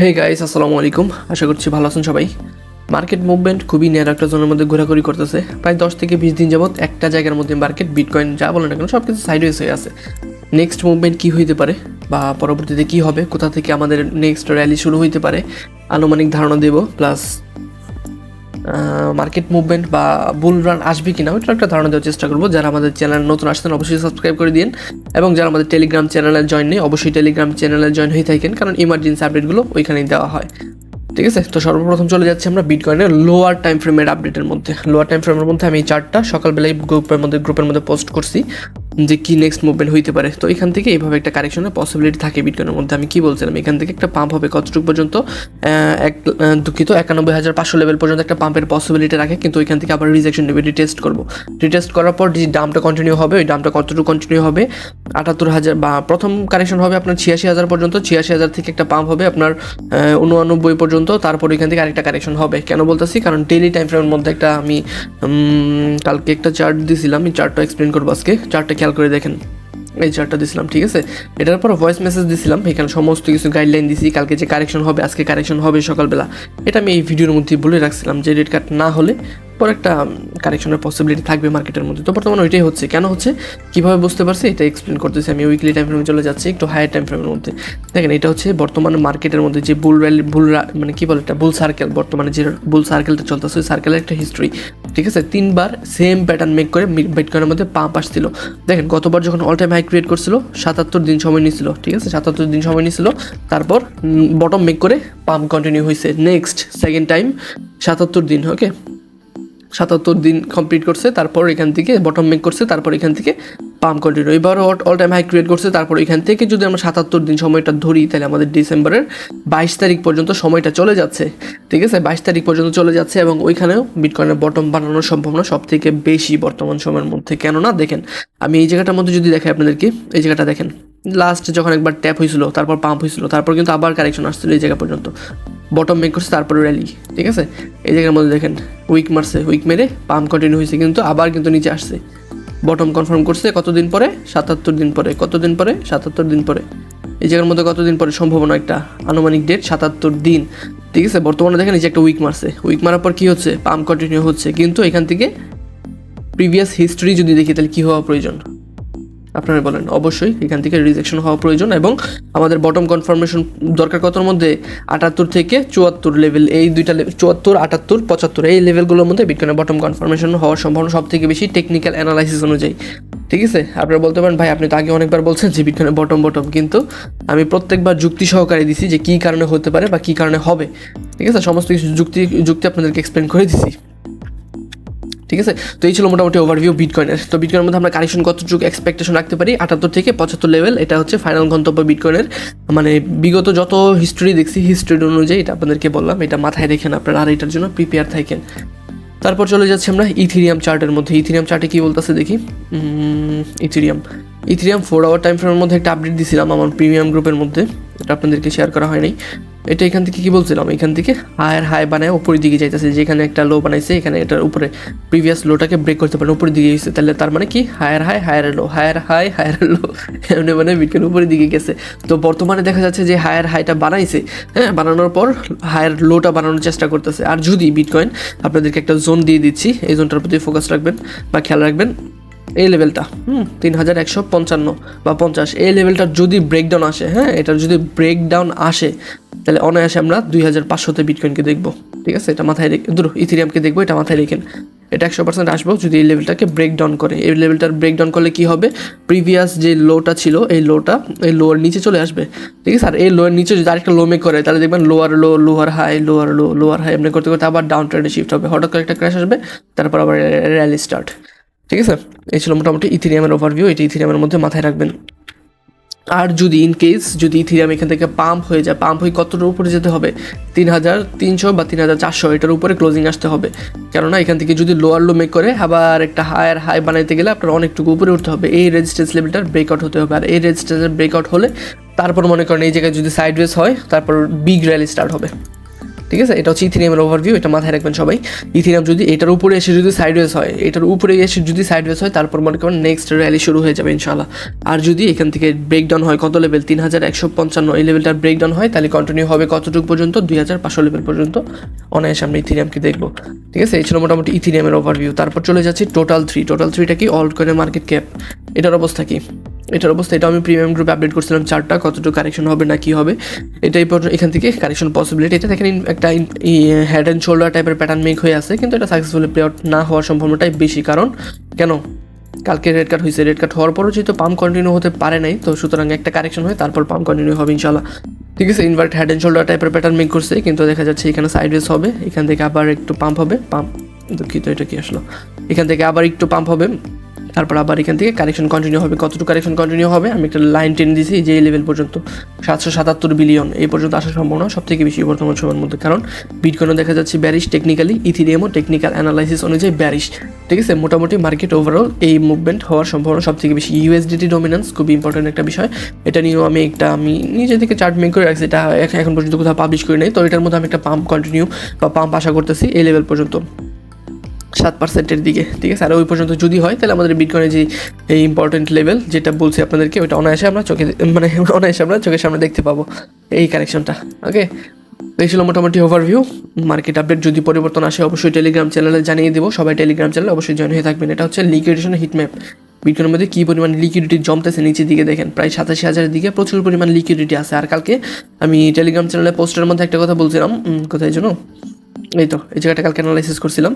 Hey guys আসসালামু আলাইকুম। আশা করছি ভালো আছেন সবাই। মার্কেট মুভমেন্ট খুবই নেয়ার একটা জনের মধ্যে ঘোরাঘুরি করতেছে। প্রায় দশ থেকে বিশ দিন যাবৎ একটা জায়গার মধ্যে মার্কেট বিটকয়েন যা বলে না কেন সব কিছু সাইডওয়েজ হয়ে আছে। নেক্সট মুভমেন্ট কী হইতে পারে বা পরবর্তীতে কী হবে, কোথা থেকে আমাদের নেক্সট র্যালি শুরু হইতে পারে, আনুমানিক ধারণা দেব প্লাস মার্কেট মুভমেন্ট বা বুল রান আসবে কিনা, ওইটার একটা ধারণা দেওয়ার চেষ্টা করব। যারা আমাদের চ্যানেল নতুন আসছেন, অবশ্যই সাবস্ক্রাইব করে দিন। এবং যারা আমাদের টেলিগ্রাম চ্যানেলে জয়েন নেই, অবশ্যই টেলিগ্রাম চ্যানেলে জয়েন হয়ে থাকেন, কারণ ইমার্জেন্সি আপডেটগুলো ওইখানেই দেওয়া হয়। ঠিক আছে? তো সর্বপ্রথম চলে যাচ্ছে আমরা বিটকয়েনের লোয়ার টাইম ফ্রেমের আপডেটের মধ্যে। লোয়ার টাইম ফ্রেমের মধ্যে আমি এই চারটা সকালবেলায় গ্রুপের মধ্যে গ্রুপের মধ্যে পোস্ট করছি। যে কি নেক্সট মুভমেন্ট হইতে পারে। তো এখান থেকে এইভাবে একটা কারেকশনের পসিবিলিটি থাকে বিটকয়েনের মধ্যে। আমি কি বলছিলাম? এখান থেকে একটা পাম্প হবে কতটুকু পর্যন্ত? এক দুঃখিত, একানব্বই হাজার পাঁচশো লেভেল পর্যন্ত একটা পাম্পের পসিবিলিটি রাখে। কিন্তু ওইখান থেকে আবার রিজেকশন নেবে রিটেস্ট করব। রিটেস্ট করার পর যে দামটা কন্টিনিউ হবে, ওই দামটা কতটুকু কন্টিনিউ হবে? আটাত্তর হাজার বা প্রথম কারেকশন হবে আপনার ছিয়াশি হাজার পর্যন্ত। ছিয়াশি হাজার থেকে একটা পাম্প হবে আপনার উনআনব্বই পর্যন্ত। তারপর এখান থেকে আরেকটা কারেকশন হবে। কেন বলতেছি? কারণ ডেলি টাইম ফ্রেমের মধ্যে একটা আমি কালকে একটা চার্ট দিয়েছিলাম আমি চার্টটা এক্সপ্লেন করব আজকে। চার্টটা খেয়াল করে দেখেন। এই চার্টটা দিছিলাম, ঠিক আছে? এটার পর ভয়েস মেসেজ দিছিলাম, এখানে সমস্ত কিছু গাইডলাইন দিছি, কালকে যে কারেকশন হবে, আজকে কারেকশন হবে সকালবেলা। এটা আমি এই ভিডিওর মধ্যে বলে রাখছিলাম যে রেড কার্ড না হলে পর একটা কারেকশনের পসিবিলিটি থাকবে মার্কেটের মধ্যে। তো বর্তমানে ওইটাই হচ্ছে। কেন হচ্ছে? কীভাবে বুঝতে পারছি? এটা এক্সপ্লেন করতেছি আমি। উইকলি টাইম ফ্রেমে চলে যাচ্ছি, একটু হায়ার টাইম ফ্রেমের মধ্যে। দেখেন, এটা হচ্ছে বর্তমান মার্কেটের মধ্যে যে বুল র্যালি বুল মানে কী বলে এটা? বুল সার্কেল বর্তমানে যে বুল সার্কেলটা চলতেছে, ওই সার্কেলের একটা হিস্ট্রি ঠিক আছে? তিনবার সেম প্যাটার্ন মেক করে বিটকয়েনের মধ্যে পাম্প আসছিল। দেখেন, গতবার যখন অল টাইম হাই ক্রিয়েট করছিল, সাতাত্তর দিন সময় নিয়েছিল ঠিক আছে? সাতাত্তর দিন সময় নিয়েছিল তারপর বটম মেক করে পাম্প কন্টিনিউ হয়েছে নেক্সট সেকেন্ড টাইম সাতাত্তর দিন ওকে সাতাত্তর দিন কমপ্লিট করছে, তারপর এখান থেকে বটম মেক করছে, তারপর এখান থেকে পাম্প কন্টিনিউ এবার অল টাইম হাই ক্রিয়েট করছে, তারপর এখান থেকে যদি আমরা সাতাত্তর দিন সময়টা ধরি, তাহলে আমাদের ডিসেম্বরের বাইশ তারিখ পর্যন্ত সময়টা চলে যাচ্ছে। ঠিক আছে? বাইশ তারিখ পর্যন্ত চলে যাচ্ছে এবং ওইখানেও বিটকয়েনের বটম বানানোর সম্ভাবনা সব থেকে বেশি বর্তমান সময়ের মধ্যে। কেননা, দেখেন, আমি এই জায়গাটার মধ্যে যদি দেখাই আপনাদেরকে, এই জায়গাটা দেখেন। লাস্ট যখন একবার ট্যাপ হয়েছিল তারপর পাম্প হয়েছিল তারপর কিন্তু আবার কারেকশন আসছিল এই জায়গা পর্যন্ত। বটম মেক করছে, তারপরে র্যালি ঠিক আছে? এই জায়গার মধ্যে দেখেন উইক মারছে উইক মেরে পাম্প কন্টিনিউ হয়েছে কিন্তু, আবার কিন্তু নিচে আসছে। বটম কনফার্ম করছে কতদিন পরে? সাতাত্তর দিন পরে। কতদিন পরে? সাতাত্তর দিন পরে। এই জায়গার মধ্যে কতদিন পরে? সম্ভাবনা একটা আনুমানিক ডেট সাতাত্তর দিন। ঠিক আছে? বর্তমানে দেখেন এই যে একটা উইক মারছে। উইক মারার পর কী হচ্ছে? পাম্প কন্টিনিউ হচ্ছে। কিন্তু এখান থেকে প্রিভিয়াস হিস্ট্রি যদি দেখি, তাহলে কী হওয়া প্রয়োজন? আপনারা বলেন, অবশ্যই এখান থেকে রিজেকশন হওয়া প্রয়োজন এবং আমাদের বটম কনফার্মেশন দরকার কতর মধ্যে? আটাত্তর থেকে চুয়াত্তর লেভেল এই দুইটা চুয়াত্তর, আটাত্তর, পঁচাত্তর, এই লেভেলগুলোর মধ্যে বিটকয়েনের বটম কনফার্মেশন হওয়ার সম্ভাবনা সব থেকে বেশি টেকনিক্যাল অ্যানালাইসিস অনুযায়ী। ঠিক আছে? আপনারা বলতে পারেন, ভাই, আপনি তো আগে অনেকবার বলছেন যে বিটকয়েনের বটম বটম কিন্তু আমি প্রত্যেকবার যুক্তি সহকারে দিছি যে কী কারণে হতে পারে বা কী কারণে হবে। ঠিক আছে? সমস্ত কিছু যুক্তি যুক্তি আপনাদেরকে এক্সপ্লেন করে দিছি। ঠিক আছে? তো এই ছিল মোটামুটি ওভারভিউ বিটকয়েনের তো বিটকয়েনের মধ্যে আমরা কারেকশন কতটুকু এক্সপেকটেশন রাখতে পারি? আটাত্তর থেকে পঁচাত্তর লেভেল এটা হচ্ছে ফাইনাল গন্তব্য বিটকয়েনের মানে বিগত যত হিস্ট্রি দেখছি হিস্ট্রি অনুযায়ী এটা আপনাদেরকে বললাম, এটা মাথায় রেখেন আপনারা আর এটার জন্য প্রিপেয়ার থাকেন। তারপর চলে যাচ্ছি আমরা ইথিরিয়াম চার্টের মধ্যে। ইথিরিয়াম চার্টে কি বলতেছে দেখি? Ethereum Ethereum four hour time ফ্রেমের মধ্যে একটা আপডেট দিছিলাম আমার প্রিমিয়াম গ্রুপের মধ্যে। এটা আপনাদেরকে শেয়ার করা হয়নি। এটা এখান থেকে কি বলছিলাম? এখান থেকে হায়ার হাই বানায় উপরের দিকে যাইতেছে, যেখানে একটা লো বানাইছে, এখানে এটার উপরে প্রিভিয়াস লোটাকে ব্রেক করতে পারে উপরের দিকে গেছে তাহলে তার মানে কি? Higher high higher low higher high higher low এমনি মানে বিটকয়েন উপরের দিকে গেছে। তো বর্তমানে দেখা যাচ্ছে যে হায়ার হাইটা বানাইছে হ্যাঁ বানানোর পর হায়ার লোটা বানানোর চেষ্টা করতেছে। আর যদি বিটকয়েন আপনাদেরকে একটা জোন দিয়ে দিচ্ছি, এই জোনটার প্রতি ফোকাস রাখবেন বা খেয়াল রাখবেন। এই লেভেলটা হুম তিন হাজার একশো পঞ্চান্ন বা পঞ্চাশ, এই লেভেলটা যদি ব্রেকডাউন আসে হ্যাঁ এটার যদি ব্রেকডাউন আসে, তাহলে অনায়াসে আমরা দুই হাজার পাঁচশোতে বিটকয়েনকে দেখব, ঠিক আছে? এটা মাথায় রেখে, দূর ইথিরিয়ামকে দেখব, এটা মাথায় রেখেন এটা একশো পার্সেন্ট আসব যদি এই লেভেলটাকে ব্রেকডাউন করে। এই লেভেলটার ব্রেকডাউন করলে কি হবে? প্রিভিয়াস যে লোটা ছিল, এই লোটা এই লোয়ার নিচে চলে আসবে, ঠিক আছে? আর এই লোয়ার নিচে যদি আরেকটা লো মেক করে, তাহলে দেখবেন lower low lower high lower low lower high এমনি করতে করতে আবার ডাউন ট্রেন্ডে শিফট হবে। হঠাৎ করে একটা ক্র্যাশ আসবে, তারপর আবার র্যালি স্টার্ট ঠিক আছে এই ছিল মোটামুটি ইথিরিয়ামের ওভারভিউ এটি ইথিরিয়ামের মধ্যে মাথায় রাখবেন। আর যদি ইন কেস যদি ইথিরিয়াম এখান থেকে পাম্প হয়ে যায় পাম্প হয়ে কতটার উপরে যেতে হবে? তিন হাজার তিনশো বা তিন হাজার চারশো, এটার উপরে ক্লোজিং আসতে হবে। কেননা এখান থেকে যদি লোয়ার লো মেক করে, আবার একটা হায়ার হাই বানাইতে গেলে আপনার অনেকটুকু উপরে উঠতে হবে। এই রেজিস্ট্যান্স লেভেলটার ব্রেকআউট হতে হবে। আর এই রেজিস্ট্যান্সের ব্রেকআউট হলে তারপর মনে করেন এই জায়গায় যদি সাইডওয়েজ হয়, তারপর বিগ র্যালি স্টার্ট হবে। ঠিক আছে? এটা হচ্ছে ইথিনিয়ামের ওভারভিউ এটা মাথায় রাখবেন সবাই। ইথিনিয়াম যদি এটার উপরে এসে যদি সাইডওয়েজ হয়, এটার উপরে এসে যদি সাইডওয়েজ হয়, তারপর মনে করেন নেক্সট র্যালি শুরু হয়ে যাবে ইনশাল্লাহ আর যদি এখান থেকে ব্রেকডাউন হয়, কত লেভেল তিন হাজার একশো পঞ্চান্ন। এই লেভেলটার ব্রেকডাউন হয়, তাহলে কন্টিনিউ হবে কতটুকু পর্যন্ত? দুই হাজার পাঁচশো লেভেল পর্যন্ত। অনায়াসে আমরা ইথিনিয়ামকে দেখব। ঠিক আছে? এই ছিল মোটামুটি ইথিনিয়ামের ওভারভিউ তারপর চলে যাচ্ছি টোটাল থ্রি টোটাল থ্রিটা কি অল্ট করে মার্কেট ক্যাপ এটার অবস্থা কি? এটার অবস্থা, এটা আমি প্রিমিয়াম গ্রুপে আপডেট করছিলাম, চারটা, কতটুকু কারেকশন হবে না কি হবে। এটাই এখান থেকে কারেকশন পসিবিলিটি এটা দেখেন, একটা হেড অ্যান্ড শোল্ডার টাইপের প্যাটার্ন মেক হয়ে আছে, কিন্তু এটা সাকসেসফুলি প্লে আউট না হওয়ার সম্ভাবনাটাই বেশি। কারণ, কেন? কালকে রেড কার্ড হয়েছে রেড কার্ড হওয়ার পরও যেহেতু পাম্প কন্টিনিউ হতে পারে নাই, তো সুতরাং একটা কারেকশন হয়, তারপর পাম্প কন্টিনিউ হবে ইনশাল্লাহ ঠিক আছে ইনভার্ট হেড অ্যান্ড শোল্ডার টাইপের প্যাটার্ন মেক করছে, কিন্তু দেখা যাচ্ছে এখানে সাইড সাইডওয়েজ হবে, এখান থেকে আবার একটু পাম্প হবে পাম্প দুঃখিত, এটা কি আসলো? এখান থেকে আবার একটু পাম্প হবে। তারপর আবার এখান থেকে কারেকশন কন্টিনিউ হবে। কতটুকু কারেকশন কন্টিনিউ হবে? আমি একটা লাইন টেনে দিয়েছি, যে এই লেভেল পর্যন্ত সাতশো সাতাত্তর বিলিয়ন এই পর্যন্ত আসার সম্ভাবনা সব থেকে বেশি বর্তমান সময়ের মধ্যে। কারণ বিটকয়েনও দেখা যাচ্ছে ব্যারিশ টেকনিক্যালি ইথিরিয়ামও টেকনিক্যাল অ্যানালাইসিস অনুযায়ী ব্যারিশ ঠিক আছে? মোটামুটি মার্কেট ওভারঅল এই মুভমেন্ট হওয়ার সম্ভাবনা সব থেকে বেশি ইউএসডিটি ডমিনেন্স খুবই ইম্পর্টেন্ট একটা বিষয়। এটা নিয়েও আমি একটা, আমি নিজে থেকে চার্ট মেক করে রাখছি। এটা এখন- পর্যন্ত কোথাও পাবলিশ করি নাই। তো এটার মধ্যে আমি একটা পাম্প কন্টিনিউ বা পাম্প আশা করতেছি এই লেভেল পর্যন্ত। সাত পার্সেন্টের দিকে, ঠিক আছে? আর ওই পর্যন্ত যদি হয়, তাহলে আমাদের বিটকয়েনের যে এই ইম্পর্টেন্ট লেভেল যেটা বলছি আপনাদেরকে, ওইটা অনায়াসে আমরা চোখে মানে অনায়াসে আমরা চোখের সামনে দেখতে পাবো এই কারেকশনটা ওকে এই ছিল মোটামুটি ওভারভিউ মার্কেট আপডেট যদি পরিবর্তন আসে, অবশ্যই টেলিগ্রাম চ্যানেলে জানিয়ে দেবো। সবাই টেলিগ্রাম চ্যানেলে অবশ্যই জয়েন হয়ে থাকবেন। এটা হচ্ছে লিকুইডেশন হিটম্যাপ বিটকয়েনের মধ্যে কী পরিমাণ লিকুইডিটি জমতেছে নিচের দিকে দেখেন, প্রায় সাতাশি হাজারের দিকে প্রচুর পরিমাণ লিকুইডিটি আছে। আর কালকে আমি টেলিগ্রাম চ্যানেলে পোস্টের মধ্যে একটা কথা বলছিলাম। কোথায় জন্য এই তো, এই জায়গাটা কালকে অ্যানালাইসিস করছিলাম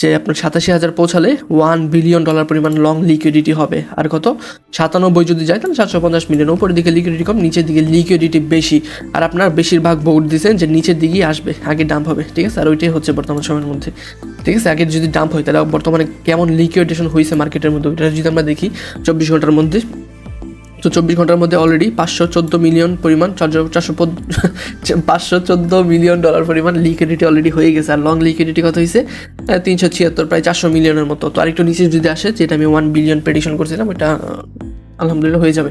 যে আপনার সাতাশি হাজার পৌঁছালে ওয়ান বিলিয়ন ডলার পরিমাণ লং লিকুইডিটি হবে। আর কত? সাতানব্বই যদি যায়, তাহলে সাতশো পঞ্চাশ মিলিয়ন উপরের দিকে লিকুইডিটি কম, নিচের দিকে লিকুইডিটি বেশি। আর আপনার বেশিরভাগ ভোট দিচ্ছেন যে নিচের দিকেই আসবে, আগে ডাম্প হবে, ঠিক আছে? আর ওইটাই হচ্ছে বর্তমান সময়ের মধ্যে, ঠিক আছে? আগে যদি ডাম্প হয়, তাহলে বর্তমানে কেমন লিকুইডেশন হয়েছে মার্কেটের মধ্যে, ওইটা যদি আমরা দেখি, চব্বিশ ঘণ্টার মধ্যে তো চব্বিশ ঘণ্টার মধ্যে অলরেডি পাঁচশো চোদ্দ মিলিয়ন পরিমাণ, চারশো চারশো পাঁচশো চোদ্দ মিলিয়ন ডলার পরিমাণ লিকুইডিটি অলরেডি হয়ে গেছে। আর লং লিকুইডিটি কত হয়েছে তিনশো ছিয়াত্তর, প্রায় চারশো মিলিয়নের মতো। তো আরেকটু নিচে যদি আসে, যেটা আমি ওয়ান বিলিয়ন প্রেডিকশন করছিলাম এটা আলহামদুলিল্লাহ হয়ে যাবে।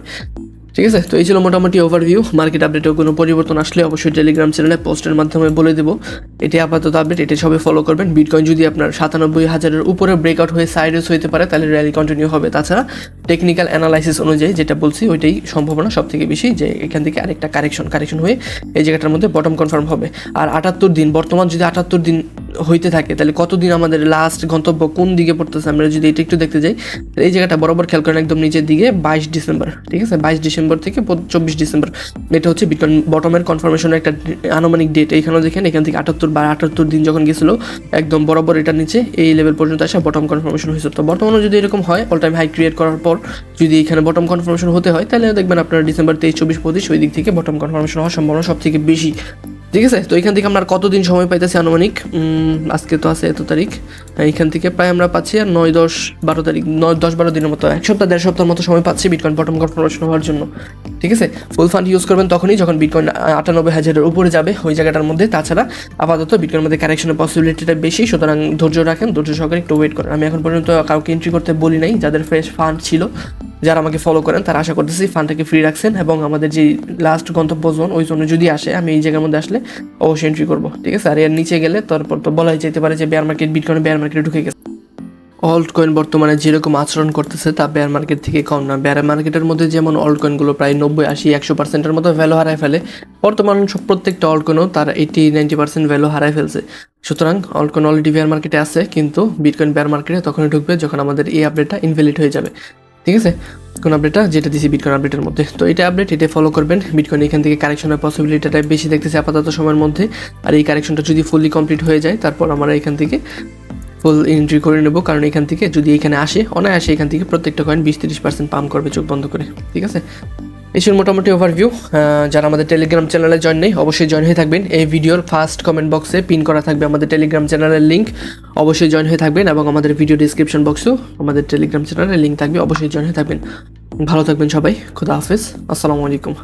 ঠিক আছে? তো এই ছিল মোটামুটি ওভারভিউ মার্কেট আপডেটেও কোনো পরিবর্তন আসলে অবশ্যই টেলিগ্রাম চ্যানেলে পোস্টের মাধ্যমে বলে দেবো। এটি আপাতত আপডেট এটা সবাই ফলো করবেন। বিটকয়েন যদি আপনার সাতানব্বই হাজারের উপরে ব্রেকআউট হয়ে সাইডেস হতে পারে, তাহলে র্যালি কন্টিনিউ হবে। তাছাড়া টেকনিক্যাল অ্যানালাইসিস অনুযায়ী যেটা বলছি, ওইটাই সম্ভাবনা সব থেকে বেশি যে এখান থেকে আরেকটা কারেকশন কারেকশন হয়ে এই জায়গাটার মধ্যে বটম কনফার্ম হবে। আর আটাত্তর দিন, বর্তমান যদি আটাত্তর দিন হইতে থাকে, তাহলে কতদিন আমাদের লাস্ট গন্তব্য কোন দিকে পড়তেছে আমরা যদি এটা একটু দেখতে যাই এই জায়গাটা বরাবর খেয়াল করেন একদম নিচের দিকে বাইশ ডিসেম্বর, ঠিক আছে? বাইশ ডিসেম্বর থেকে চব্বিশ ডিসেম্বর। এটা হচ্ছে বিটকয়েন বটমের কনফার্মেশনের একটা আনুমানিক ডেট এইখানেও দেখেন, এখান থেকে আটাত্তর বা আটাত্তর দিন যখন গেছিল, একদম বরাবর এটা নিচে, এই লেভেল পর্যন্ত আসা বটম কনফার্মেশন হয়েছে। তো বর্তমানে যদি এরকম হয় অল টাইম হাই ক্রিয়েট করার পর যদি এখানে বটম কনফার্মেশন হতে হয়, তাহলে দেখবেন আপনার ডিসেম্বর তেইশ, চব্বিশ, পঁচিশ, ওই দিক থেকে বটম কনফার্মেশন হওয়ার সম্ভাবনা সব থেকে বেশি। ঠিক আছে? তো এখান থেকে আমরা কতদিন সময় পাইতেছি আনুমানিক? আজকে তো আছে এত তারিখ। এখান থেকে প্রায় আমরা পাচ্ছি আর নয়, দশ, বারো তারিখ, নয়, দশ, বারো দিনের মতো, এক সপ্তাহ, দেড় সপ্তাহের মতো সময় পাচ্ছি বিটকয়েন বটম কনফার্মেশন হওয়ার জন্য। ঠিক আছে? ফুল ফান্ড ইউজ করবেন তখনই যখন বিটকয়েন আটানব্বই হাজারের উপরে যাবে ওই জায়গাটার মধ্যে। তাছাড়া আপাতত বিটকয়েনের মধ্যে কারেকশনের পসিবিলিটিটা বেশি, সুতরাং ধৈর্য রাখেন, ধৈর্য সহকারে একটু ওয়েট করেন। আমি এখন পর্যন্ত কাউকে এন্ট্রি করতে বলি নাই, যাদের ফ্রেশ ফান্ড ছিল। যারা আমাকে ফলো করেন, তারা আশা করতেছি ফান্ডটাকে ফ্রি রাখছেন এবং আমাদের যে লাস্ট গন্তব্য জোন ওই জোনে যদি আসে, আমি এই জায়গার মধ্যে আসলে অবশ্যই এন্ট্রি করব, ঠিক আছে? আর এর নিচে গেলে তারপর তো বলাই যেতে পারে যে বেয়ার মার্কেট বিটকয়েন বেয়ার মার্কেটে ঢুকে গেছে। অল্ট কয়েন বর্তমানে যেরকম আচরণ করতেছে, তা বেয়ার মার্কেট থেকে কম না। বেয়ার মার্কেটের মধ্যে যেমন অল্ট কয়েনগুলো প্রায় নব্বই আশি একশো পার্সেন্টের মতো ভ্যালু হারায় ফেলে, বর্তমান সব প্রত্যেকটা অল্ট কয়েনও তার এইটি নাইনটি পার্সেন্ট ভ্যালু হারায় ফেলছে। সুতরাং অল্ট কয়েন অলরেডি বেয়ার মার্কেটে আছে, কিন্তু বিটকয়েন বেয়ার মার্কেটে তখনই ঢুকবে যখন আমাদের এই আপডেটটা ইনভ্যালিড হয়ে যাবে। ঠিক আছে? কোন আপডেটটা যেটা দিছি বিটকয়েন আপডেটের মধ্যে। তো এটা আপডেট এটা ফলো করবেন। বিটকয়েন এখান থেকে কারেকশনের পসিবিলিটিটা বেশি দেখতেছে আপাতত সময়ের মধ্যে। আর এই কারেকশনটা যদি ফুললি কমপ্লিট হয়ে যায়, তারপর আমরা এখান থেকে ফুল এন্ট্রি করে নেব। কারণ এখান থেকে যদি এখানে আসে, অনায়াসে এখান থেকে প্রত্যেকটা কয়েন বিশ তিরিশ পার্সেন্ট পাম্প করবে চোখ বন্ধ করে। ঠিক আছে? এসব মোটামুটি ওভারভিউ যারা আমাদের টেলিগ্রাম চ্যানেলে জয়েন নেই, অবশ্যই জয়েন হয়ে থাকবেন। এই ভিডিওর ফার্স্ট কমেন্ট বক্সে পিন করা থাকবে আমাদের টেলিগ্রাম চ্যানেলের লিঙ্ক অবশ্যই জয়েন হয়ে থাকবেন এবং আমাদের ভিডিও ডিসক্রিপশন বক্সেও আমাদের টেলিগ্রাম চ্যানেলের লিঙ্ক থাকবে, অবশ্যই জয়েন হয়ে থাকবেন। ভালো থাকবেন সবাই, খুদা হাফেজ, আসসালামু আলাইকুম।